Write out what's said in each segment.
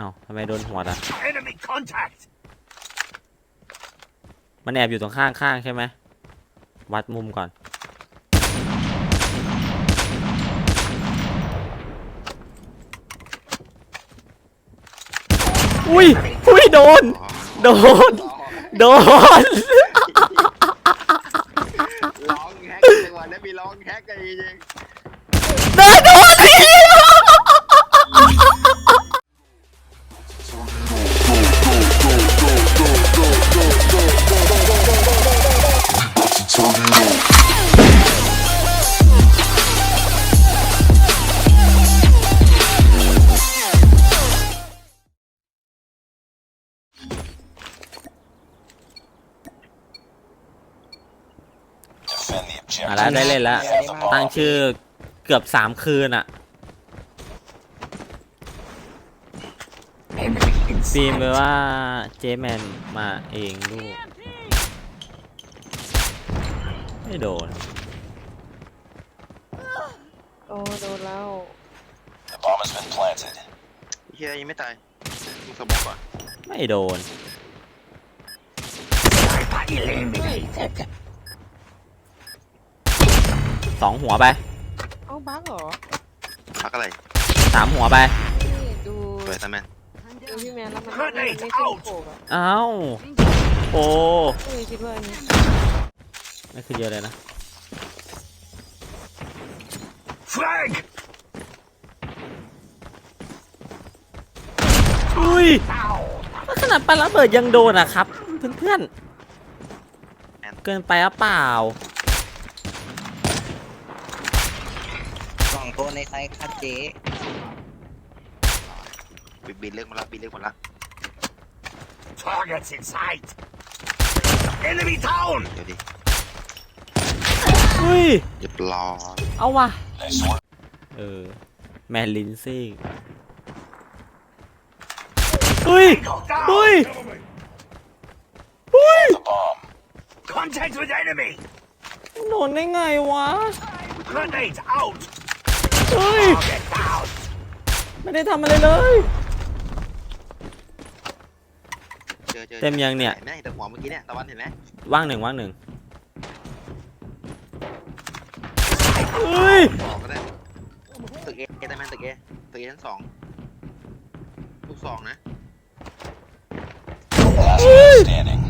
อ้าวทำไมโดนหัวอะ Enemy contact! มันแอบอยู่ตรงข้างข้างใช่ไหม วัดมุมก่อน อุ้ย อุ้ย โดน โดน โดน ร้องแฮกจังหวะนี้มีร้องแฮกกันจริง โดนโดน เหี้ยอะแล้วได้เล่นแล้ว ตั้งชื่อเกือบสามคืนอะ Enemy in ฟิล์ม sight. ไปว่าเจแมนมาเองลูก ไม่โดน โอ้โดนแล้ว The bomb has been planted. ๆเฮียยังไม่ตายมึงสมองก่อนไม่โดน Sniper eliminated. สองหัวไปเอ้าบั๊กเหรอ พักอะไรสามหัวไปนี่ดูสวยซะแมนดูพี่แมนแล้วมัน Grenade ไม่ขึ้น out โขกอะอ้าวโอ้ก็เลยคิดว่าอันนี้ไม่คือเยอะเลยนะ Frag! อุ้ย Ow! ขนาดปาระเบิดยังโดนอะครับ เพื่อนๆเกินไปหรือเปล่า องตัวในไซส์คัดเจ๊บินบินเลือกมาละบินเลือกมาละ Targets in sight. Enemy down! เดี๋ยวดิอุ้ย เรียบร้อยเอาว่ะ Nice work. เออ แมนลินซี่อุ้ย Go down! อุ้ย อุ้ย The bomb. Contact with enemy! โดนได้ไงวะ Grenade out! เฮ้ย Target down! ไม่ได้ทำอะไรเลยเจอเจอเต็มยังเนี่ย ห็นไหมแต่หัวเมื่อกี้เนี่ยตะวันเห็นไหมว่างหนึ่งว่างหนึ่งเฮ้ย บอกก็ได้ตึกเอแต่แมนตึกเอตึกเอชั้นสองลูกสองนะ Last man standing.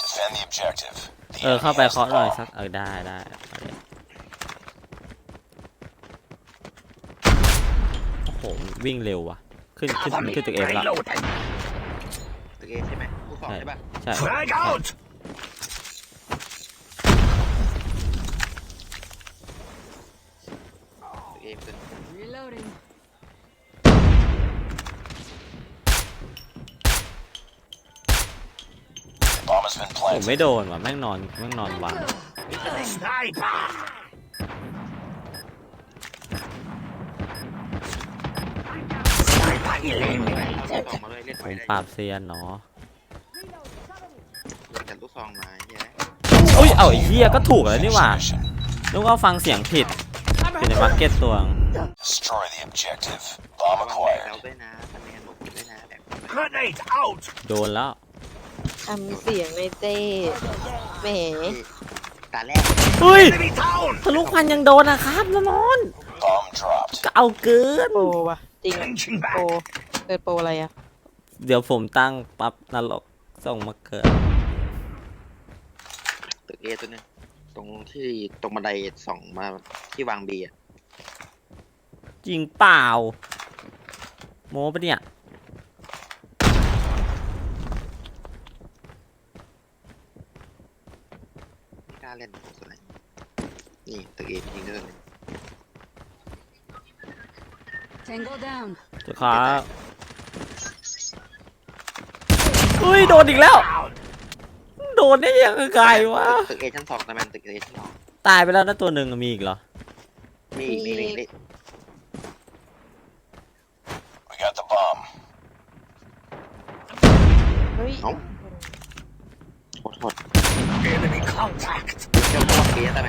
Defend the objective. The เออเข้า enemy ไป has เคาะ the หน่อย bomb. สักเออได้ได้เอาเลยโอ้โหวิ่งเร็วว่ะ ขึ้นขึ้น Cover me. ขึ้นตึกเองแล้ว Reloading. ตึกเอใช่ไหมลูกสองใช่ปะใช่ Frag out! ตึกเอเป็น reloading The bomb has been ผม planted. ไม่โดนว่ะแม่งนอนแม่งนอนวาง Sniper! Sniper เอาลูก eliminated. สองมาเลยเล่นผไฟมได้ปราบเซียนเนาะจัดลูกซองมาเฮียอุ้ยเอาไอ้เหี้ยก็ถูกแล้วนี่หว่า Mission. นึกว่าฟังเสียงผิดอยู่ในมาร์เก็ตตัวง Destroy the objective. ระ Bomb วังแบกเรา acquired. ด้วยนะทำแมนบอกผมด้วยนะแบก Grenade out! โดนแล้ว ทำเสียงในเต้แหมตาแรกอุ้ย Enemy down! ทะลุควันยังโดนนะครับนนอน Bomb dropped. ก็เอาเกินโปรว่ะจริง Changing โปร back. เกิดโปรอะไรอะเดี๋ยวผมตั้งปั๊บนรกส่งมาเกิดตึกเอตัวนึงตรงที่ตรงบันไดส่องมาที่วางบีอะจริงเปล่า โม้ปะเนี่ย ไม่กล้า เล่นส่วนไหนนี่ตึกเอจริงๆด้วยเลย Tango down. จะขออุ้ยโดนอีกแล้ว Down. โดนได้ยังไงวะ ตึกเอชั้นสองนะแมนตึกเอชั้นสองตายไปแล้วนะตัวหนึ่งมีอีกเหรอ นี่นี่นี่นี่ We got the bomb. เฮ้ยเอ้า Contact. เชื่อมต่อปีตาแม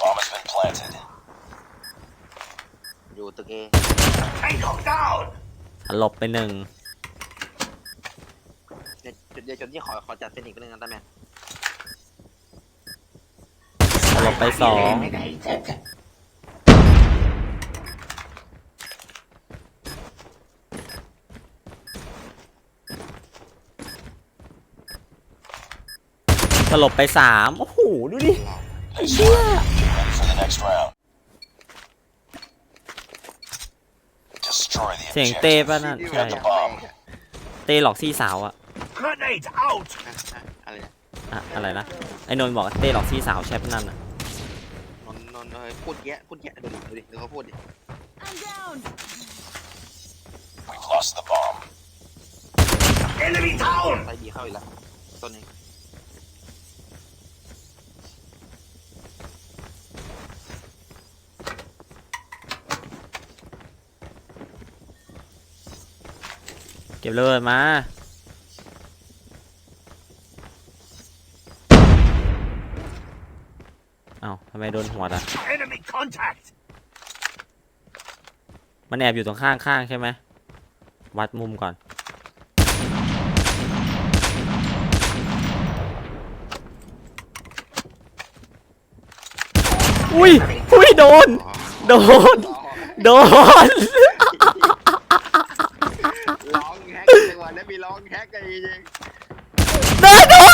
Bomb has been planted. อยู่ตึกเอ Tango down. หลบไปหนึ่งเดี๋ยวเดี๋ยวจนที่ขอขอจัดเป็นอีกหนึ่องนะตาแมนหลบไปสอง ลบไปสามโอ้โห ดูดิ Nice work. Get ready for the next round. Destroy the เสียงเต้ objective. ป่ะนั่นที่ใช่ว่าจะ bomb เต้หลอกซี่สาวอะ Grenade out. อะอะอะไรเนี่ยอะอะไรนะ ไอ้นนท์บอกเต้หลอกซี่สาวใช่ปะนั่นอะนนท์นนท์เอ้ยพูดแยะพูดแยะดูดิดูดิดูเขาพูดดิ I'm down. We've lost the bomb. Enemy down. ไปดีเข้าอีกแล้วต้นนี้ ก็บเลยมา เอ้าทำไมโดนหัวอะ Enemy contact. มันแอบอยู่ตรงข้างข้างใช่ไหม วัดมุมก่อน อุ้ย อุ้ย โดน โดน โดน ร้องแฮกจังห วะนั้มีร้องแฮกกันจริง ไดนโดน